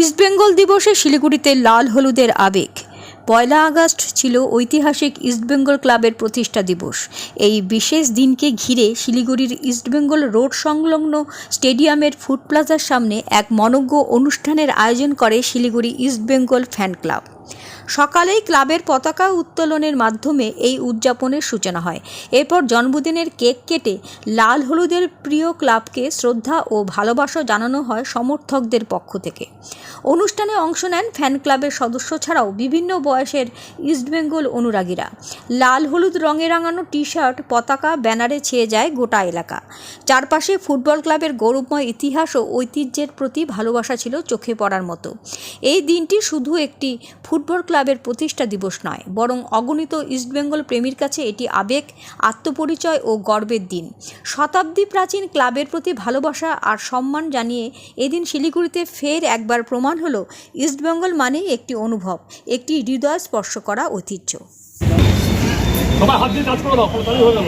ইস্টবেঙ্গল দিবসে শিলিগুড়িতে লাল হলুদের আবেগ। পয়লা আগস্ট ছিল ঐতিহাসিক ইস্টবেঙ্গল ক্লাবের প্রতিষ্ঠা দিবস। এই বিশেষ দিনকে ঘিরে শিলিগুড়ির ইস্টবেঙ্গল রোড সংলগ্ন স্টেডিয়ামের ফুড প্লাজার সামনে এক মনজ্ঞ অনুষ্ঠানের আয়োজন করে শিলিগুড়ি ইস্টবেঙ্গল ফ্যান ক্লাব। সকালেই ক্লাবের পতাকা উত্তোলনের মাধ্যমে এই উদযাপনের সূচনা হয়। এরপর জন্মদিনের কেক কেটে লাল হলুদের প্রিয় ক্লাবকে শ্রদ্ধা ও ভালোবাসা জানানো হয় সমর্থকদের পক্ষ থেকে। অনুষ্ঠানে অংশ নেন ফ্যান ক্লাবের সদস্য ছাড়াও বিভিন্ন বয়সের ইস্টবেঙ্গল অনুরাগীরা। লাল, হলুদ রঙে রাঙানো টি শার্ট পতাকা, ব্যানারে ছেয়ে যায় গোটা এলাকা। চারপাশে ফুটবল ক্লাবের গৌরবময় ইতিহাস ও ঐতিহ্যের প্রতি ভালোবাসা ছিল চোখে পড়ার মতো। এই দিনটি শুধু একটি ফুটবল ক্লাবের প্রতিষ্ঠা দিবস নয়, বরং অগণিত ইস্টবেঙ্গল প্রেমীর কাছে এটি আবেগ, আত্মপরিচয় ও গর্বের দিন। শতাব্দী প্রাচীন ক্লাবের প্রতি ভালোবাসা আর সম্মান জানিয়ে এদিন শিলিগুড়িতে ফের একবার প্রমাণ হলো ইস্টবেঙ্গল মানে একটি অনুভব একটি হৃদয় স্পর্শ করা ঐতিহ্য সবাই হাত দিয়ে কাজ করে দাও তাহলে হয়ে গেল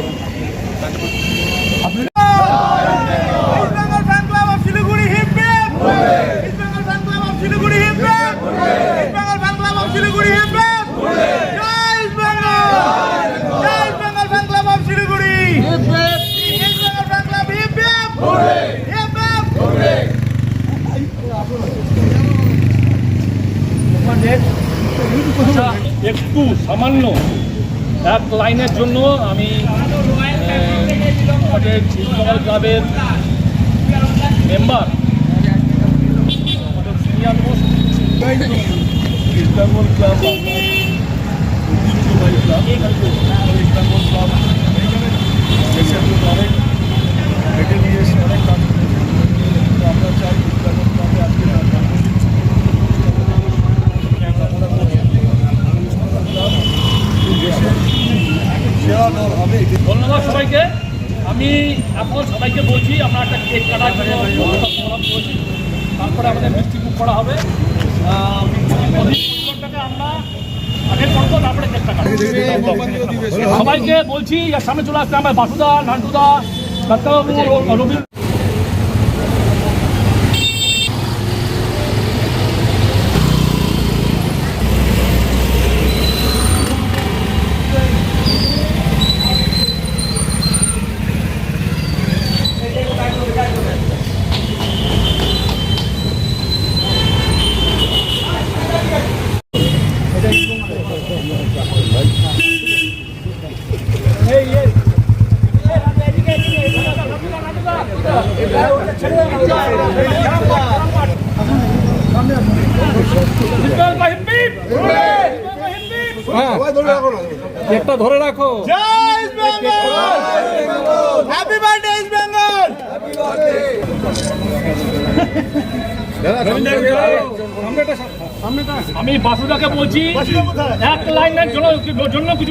East Bengal fan club of Siliguri hip hip East Bengal fan club of Siliguri hip hip East Bengal fan club of Siliguri hip hip Joy East Bengal Joy East Bengal fan club of Siliguri hip hip East Bengal fan club hip hip hip hip আচ্ছা একটু সামান্য এক লাইনের জন্য আমি ক্লাবের member senior club club ধন্যবাদ সবাইকে। আমি এখন সবাইকে বলছি আমরা একটা কেক তারপরে আমাদের মিষ্টি মুখ করা হবে। কেকটা সবাইকে বলছি সামনে চলে আসতে আমার বাসুদা, নান্টুদা ডাক্তারবাবু রবি একটা ধরে রাখো। হ্যাপি বার্থডে ইস্টবেঙ্গল আমি বাসুদাকে বলছি এক লাইনের জন্য জন্য কিছু